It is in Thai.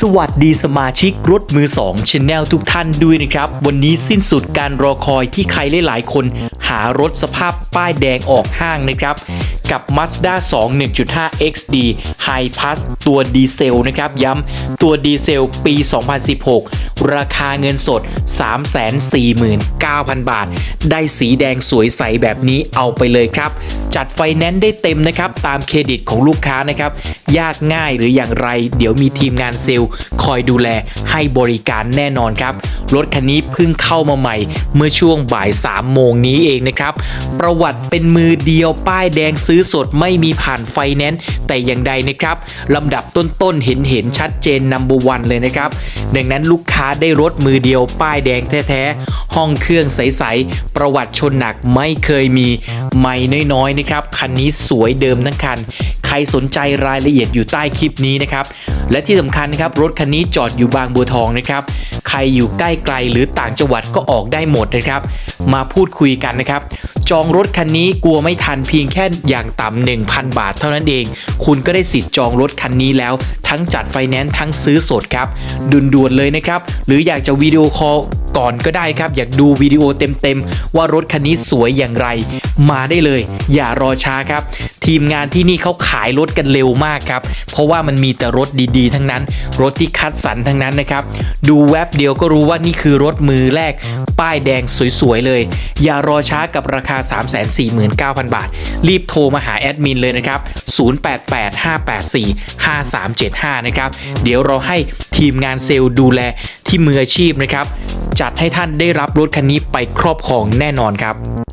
สวัสดีสมาชิกรถมือ2 Channel ทุกท่านด้วยนะครับ วันนี้สิ้นสุดการรอคอยที่ใครหลายๆ คน หารถสภาพป้ายแดงออกห้างนะครับ กับ Mazda 2 1.5 XD High Plus ตัวดีเซลนะครับ ย้ำตัวดีเซลปี 2016 ราคาเงินสด 349,000 บาท ได้สีแดงสวยใสแบบนี้เอาไปเลยครับ จัดไฟแนนซ์ได้เต็มนะครับ ตามเครดิตของลูกค้านะครับ ยากง่ายหรืออย่างไร เดี๋ยวมีทีมงานเซลล์คอยดูแลให้บริการแน่นอนครับรถคันนี้เพิ่งเข้ามาใหม่ เมื่อช่วงบ่าย3โมงนี้เองนะครับ ประวัติเป็นมือเดียวป้ายแดงซื้อสดไม่มีผ่านไฟแนนซ์แต่อย่างใดนะครับลำดับต้นๆเห็นเห็นชัดเจนนัมเบอร์วันเลยนะครับ ดังนั้นลูกค้าได้รถมือเดียวป้ายแดงแท้ๆ ห้องเครื่องใสๆ ประวัติชนหนักไม่เคยมีไม่น้อยๆนะครับ คันนี้สวยเดิมทั้งคัน ใครสนใจรายละเอียดอยู่ใต้คลิปนี้นะครับ และที่สำคัญนะครับรถคันนี้จอดอยู่บางบัวทองนะครับ รอยู่ใกล้ไกลหรือต่างจังหวัดก็ออกได้หมดนะครับ มาพูดคุยกันนะครับ จองรถคันนี้กลัวไม่ทันเพียงแค่อย่างต่ำ1,000 บาทเท่านั้นเอง คุณก็ได้สิทธิ์จองรถคันนี้แล้ว ทั้งจัดไฟแนนซ์ทั้งซื้อสดครับด่วนๆเลยนะครับ หรืออยากจะวิดีโอคอล ก่อนก็ได้ครับ อยากดูวิดีโอเต็มๆ ว่ารถคันนี้สวยอย่างไร มาได้เลย อย่ารอช้าครับ ทีมงานที่นี่เขาขายรถกันเร็วมากครับ เพราะว่ามันมีแต่รถดีๆ ทั้งนั้น รถที่คัดสรรทั้งนั้นนะครับ ดูแว็บเดียวก็รู้ว่านี่คือรถมือแรก ป้ายแดงสวยๆเลย อย่ารอช้ากับราคา 349,000 บาท รีบโทรมาหาแอดมินเลยนะครับ 0885845375 นะครับ เดี๋ยวเราให้ทีมงานเซลล์ดูแลที่มืออาชีพนะครับ จัดให้ท่านได้รับรถคันนี้ไปครอบครองแน่นอนครับ